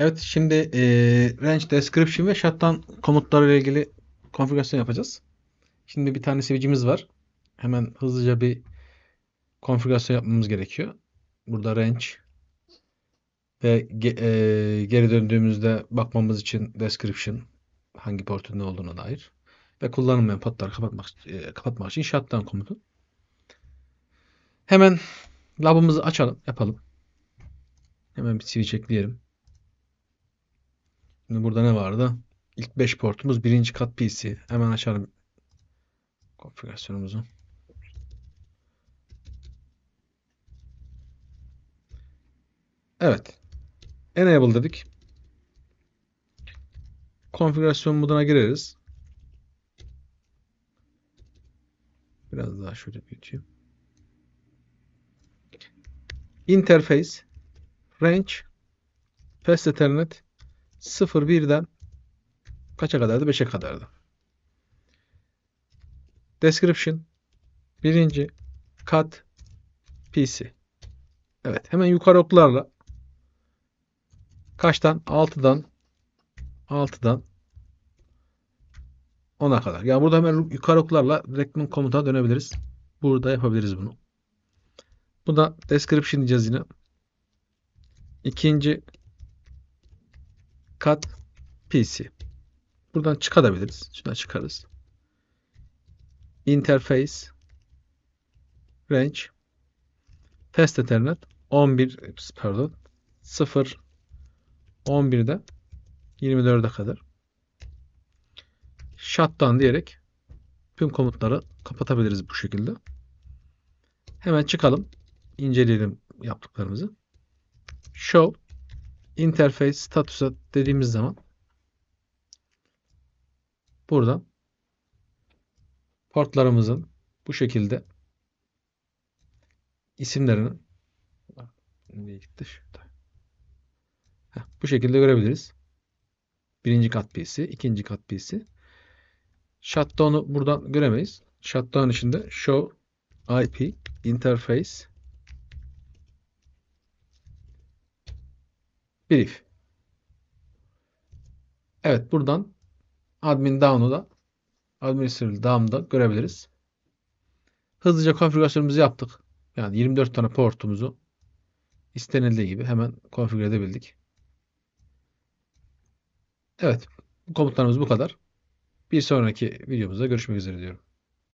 Evet, şimdi e, range description ve shutdown komutları ile ilgili konfigürasyon yapacağız. Şimdi bir tane switch'imiz var. Hemen hızlıca bir konfigürasyon yapmamız gerekiyor. Burada range ve ge- e, geri döndüğümüzde bakmamız için description hangi portun ne olduğuna dair ve kullanılmayan potları kapatmak e, kapatmak için shutdown komutu. Hemen lab'ımızı açalım, yapalım. Hemen bir switch ekleyelim. Şimdi burada ne vardı? İlk 5 portumuz birinci kat PC. Hemen açalım konfigürasyonumuzu. Evet. Enable dedik. Konfigürasyon moduna gireriz. Biraz daha şöyle büyüteyim. Interface Range Fast Ethernet 0 1'den kaça kadardı? 5'e kadardı. Description birinci kat PC. Evet, hemen yukarı oklarla kaçtan? 6'dan 6'dan 10'a kadar. Yani burada hemen yukarı oklarla direktman komuta dönebiliriz. Burada yapabiliriz bunu. Bu da description diyeceğiz yine. İkinci kat PC. Buradan çıkabiliriz. Şuna çıkarız. Interface range test ethernet 11 pardon 0 11'de 24'e kadar shutdown diyerek tüm komutları kapatabiliriz bu şekilde. Hemen çıkalım. inceleyelim yaptıklarımızı. Show interface status'a dediğimiz zaman buradan portlarımızın bu şekilde isimlerini nereye gitti? Şurada. Heh, bu şekilde görebiliriz. Birinci kat PC, ikinci kat PC. Shutdown'u buradan göremeyiz. Shutdown içinde show IP interface brief. Evet buradan admin down'u da administrator down'u da görebiliriz. Hızlıca konfigürasyonumuzu yaptık. Yani 24 tane portumuzu istenildiği gibi hemen konfigüre edebildik. Evet. Komutlarımız bu kadar. Bir sonraki videomuzda görüşmek üzere diyorum.